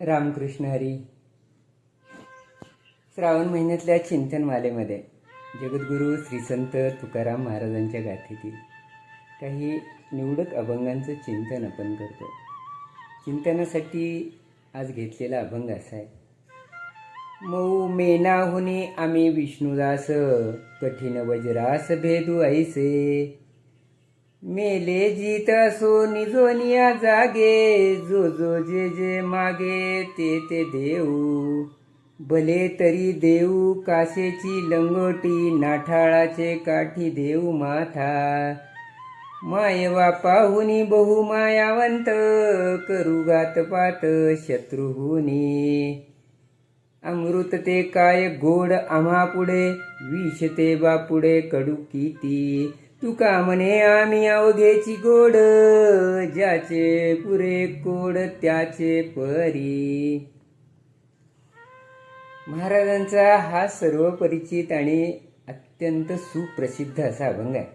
रामकृष्ण हरी. श्रावण महिन्यातल्या चिंतनमालेमध्ये जगद्गुरू श्री संत तुकाराम महाराजांच्या गाथेतील काही निवडक अभंगांचं चिंतन आपण करतो. चिंतनासाठी आज घेतलेला अभंग असा आहे. मऊ मेनाहुनी आम्ही विष्णुदास कठीण वज्रास भेदू ऐसे. मेले जीत असो निजोनिया जागे जो जो जे जे मागे ते ते देऊ. भले तरी देऊ कासेची लंगोटी नाठाळाचे काठी देऊ माथा. मायवा पाहुनी बहु मायावंत करू गात पात शत्रुहुनी. अमृत ते काय गोड आम्हा पुढे विष ते बापुढे कडू किती. तुका म्हणे आम्ही अवघेची गोड ज्याचे पुरे कोड त्याचे परी. महाराजांचा हा सर्व परिचित आणि अत्यंत सुप्रसिद्ध असा अभंग आहे.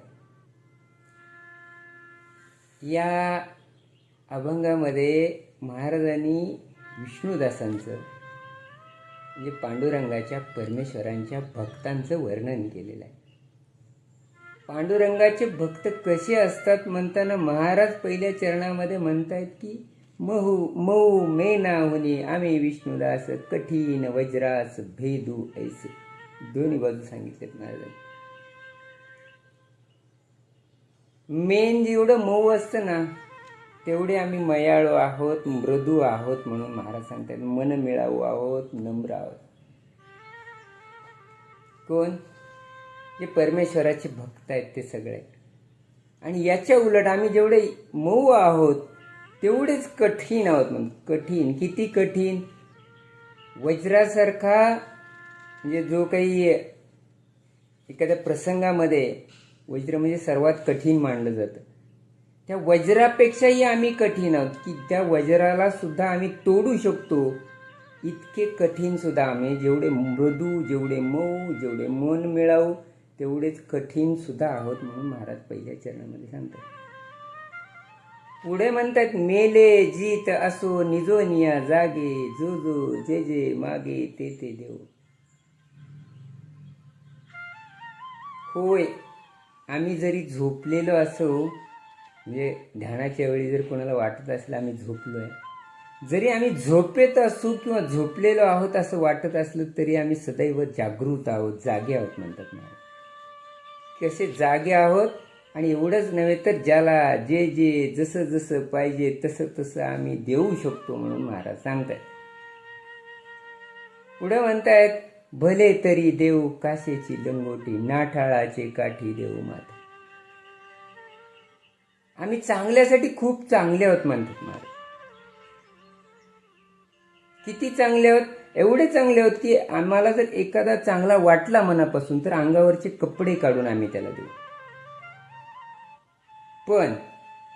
या अभंगामध्ये महाराजांनी विष्णुदासांचं म्हणजे पांडुरंगाच्या परमेश्वरांच्या भक्तांचं वर्णन केलेलं आहे. पांडुरंगाचे भक्त कसे असतात म्हणताना महाराज पहिल्या चरणामध्ये म्हणतायत की महू मऊ मेना होणे आम्ही विष्णुदास कठीण वज्रास भेदू ऐसे. दोन्ही बाजू सांगितलेत महाराजांनी मेन जेवढं मऊ असतं ना तेवढे आम्ही मयाळू आहोत मृदू आहोत म्हणून महाराज सांगतात मन मिळावू आहोत नम्र आहोत. कोण? जे परमेश्वराचे भक्त आहेत ते सगळे. आणि याच्या उलट आम्ही जेवढे मऊ आहोत तेवढेच कठीण आहोत म्हणून कठीण. किती कठीण? वज्रासारखा म्हणजे जो काही एखाद्या प्रसंगामध्ये वज्र म्हणजे सर्वात कठीण मानलं जातं. त्या वज्रापेक्षाही आम्ही कठीण आहोत की त्या वज्राला सुद्धा आम्ही तोडू शकतो. इतके कठीण सुद्धा आम्ही जेवढे मृदू जेवढे मऊ जेवढे मन मिळावू तेवढेच कठीण सुद्धा आहोत म्हणून महाराज पहिल्या चरणामध्ये सांगतात. पुढे म्हणतात मेले जीत असो निजोनिया जागे जो जो जे जे मागे ते ते देव. होय आम्ही जरी झोपलेलो असो म्हणजे ध्यानाच्या वेळी जर कोणाला वाटत असलं आम्ही झोपलो आहे जरी आम्ही झोपेत असू किंवा झोपलेलो आहोत असं वाटत असलं तरी आम्ही सदैव जागृत आहोत जागे आहोत म्हणतात मला कसे जागे आहोत आणि एवढंच नव्हे तर ज्याला जे जे जसं जसं पाहिजे तसं तसं आम्ही देऊ शकतो म्हणून महाराज सांगतायत. पुढे म्हणतायत भले तरी देऊ कासेची लंगोटी नाठाळाचे काठी देऊ माता. आम्ही चांगल्यासाठी खूप चांगले आहोत म्हणतात महाराज. किती चांगले आहोत? एवढे चांगले होत की आम्हाला जर एखादा चांगला वाटला मनापासून तर अंगावरचे कपडे काढून आम्ही त्याला देऊ. पण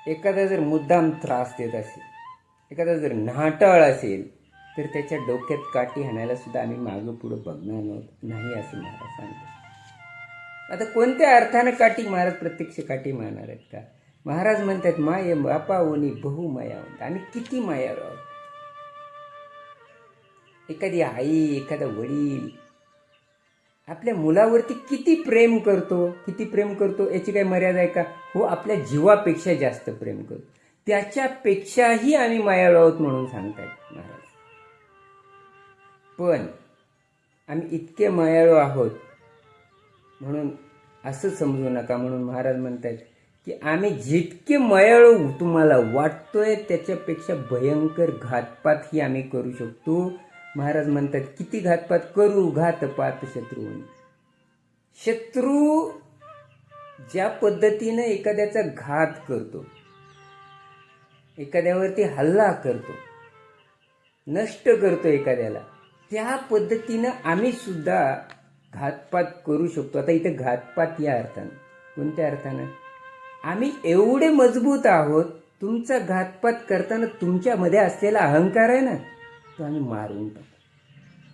एखादा जर मुद्दाम त्रास देत असेल एखादा जर नाटाळ असेल तर त्याच्या डोक्यात काठी हाणायला सुद्धा आम्ही मागं पुढं बघणार नव्हत नाही असं महाराज सांगतात. आता कोणत्या अर्थानं काठी महाराज प्रत्यक्ष काठी मारणार आहेत का? महाराज म्हणतात माय बापा ओनी बहु माया आम्ही किती माया आहोत एखादी आई एखादा वडील. आपल्या मुलावरती किती प्रेम करतो किती प्रेम करतो याची काही मर्यादा आहे का? हो आपल्या जीवापेक्षा जास्त प्रेम करतो. त्याच्यापेक्षाही आम्ही मायाळू आहोत म्हणून सांगतायत महाराज. पण आम्ही इतके मायाळू आहोत म्हणून असं समजू नका म्हणून महाराज म्हणतायत की आम्ही जितके मयाळू तुम्हाला वाटतोय त्याच्यापेक्षा भयंकर घातपात ही आम्ही करू शकतो. महाराज म्हणतात किती घातपात करू घातपात शत्रू शत्रू ज्या पद्धतीनं एखाद्याचा घात करतो एखाद्यावरती हल्ला करतो नष्ट करतो एखाद्याला त्या पद्धतीनं आम्ही सुद्धा घातपात करू शकतो. आता इथे घातपात या अर्थानं. कोणत्या अर्थानं? आम्ही एवढे मजबूत आहोत तुमचा घातपात करताना तुमच्यामध्ये असलेला अहंकार आहे ना? तो आम्ही मारून टाकू.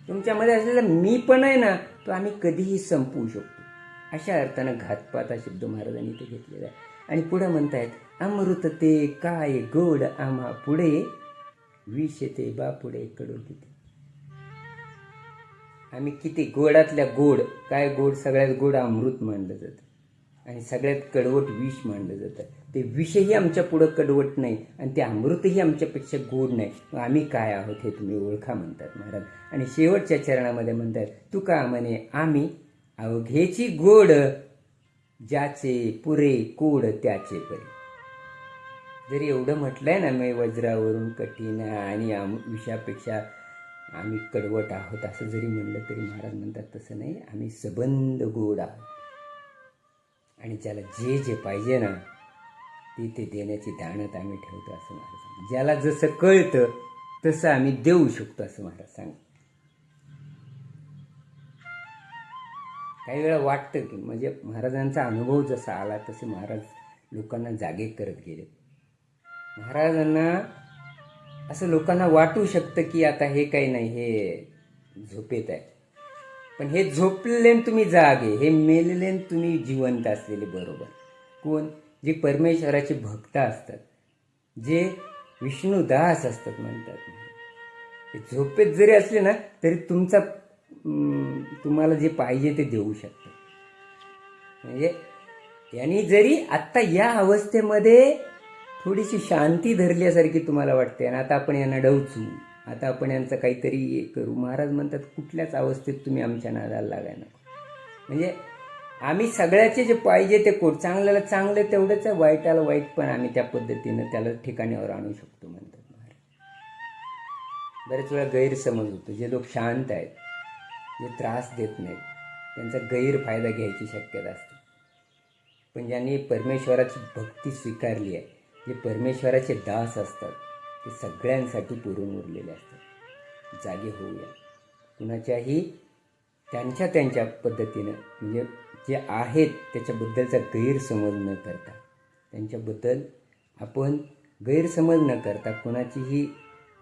तुमच्यामध्ये असलेला मी पण आहे ना तो आम्ही कधीही संपवू शकतो. अशा अर्थानं घातपात हा शब्द महाराजांनी इथे घेतलेला आहे. आणि पुढं म्हणतायत अमृत ते काय गोड आम्हा पुढे? विष येते बा पुढे कडू किती? आम्ही किती गोडातल्या गोड काय गोड सगळ्यात गोड अमृत मानलं जातं. आणि सगळ्यात कडवट विष मानलं जातं. ते विषही आमच्या पुढं कडवट नाही आणि ते अमृतही आमच्यापेक्षा गोड नाही. मग आम्ही काय आहोत हे तुम्ही ओळखा म्हणतात महाराज. आणि शेवटच्या चरणामध्ये म्हणतात तू का म्हणे आम्ही अवघेची गोड ज्याचे पुरे कोड त्याचे परे. जरी एवढं म्हटलंय ना मी वज्रावरून कठीण आणि आम विषापेक्षा आम्ही कडवट आहोत असं जरी म्हणलं तरी महाराज म्हणतात तसं नाही आम्ही सबंध गोड आहोत. आणि ज्याला जे जे पाहिजे ना ती ते देण्याची दाणत आम्ही ठेवतो असं महाराज सांग ज्याला जसं कळतं तसं आम्ही देऊ शकतो असं महाराज सांग काही वेळा वाटतं की म्हणजे महाराजांचा अनुभव जसा आला तसे महाराज लोकांना जागे करत गेले. महाराजांना असं लोकांना वाटू शकतं की आता हे काही नाही हे झोपेत आहे. पण हे झोपलेले तुम्ही जागे हे मेलेले तुम्ही जिवंत असलेले बरोबर. कोण? जे परमेश्वराचे भक्त असतात जे विष्णुदास असतात म्हणतात. झोपेत जरी असले ना तरी तुमचा तुम्हाला जे पाहिजे ते देऊ शकतात म्हणजे यांनी जरी आत्ता या अवस्थेमध्ये थोडीशी शांती धरल्यासारखी तुम्हाला वाटते आणि आता आपण यांना डवचू आता आपण यांचं काहीतरी हे करू. महाराज म्हणतात कुठल्याच अवस्थेत तुम्ही आमच्या नादाला लागाय नको. म्हणजे आम्ही सगळ्याचे जे पाहिजे ते कोट चांगल्याला चांगलं तेवढंच आहे वाईटाला वाईट पण आम्ही त्या पद्धतीनं त्याला ठिकाणीवर आणू शकतो म्हणतात महाराज. बरेच वेळा गैरसमज होतो. जे लोक शांत आहेत जे त्रास देत नाहीत त्यांचा गैरफायदा घ्यायची शक्यता असते. पण ज्यांनी परमेश्वराची भक्ती स्वीकारली आहे जे परमेश्वराचे दास असतात ते सगळ्यांसाठी पुरून उरलेले असतात. जागे होऊया. कुणाच्याही त्यांच्या त्यांच्या पद्धतीनं म्हणजे जे आहेत त्याच्याबद्दलचा गैरसमज न करता. त्यांच्याबद्दल आपण गैरसमज न करता कुणाचीही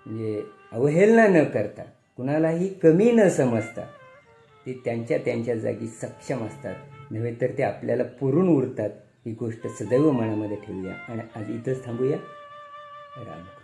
म्हणजे अवहेलना न करता कुणालाही कमी न समजता ते त्यांच्या त्यांच्या जागी सक्षम असतात. नव्हे तर ते आपल्याला पुरून उरतात. ही गोष्ट सदैव मनामध्ये ठेवूया. आणि आज इथंच थांबूया. राम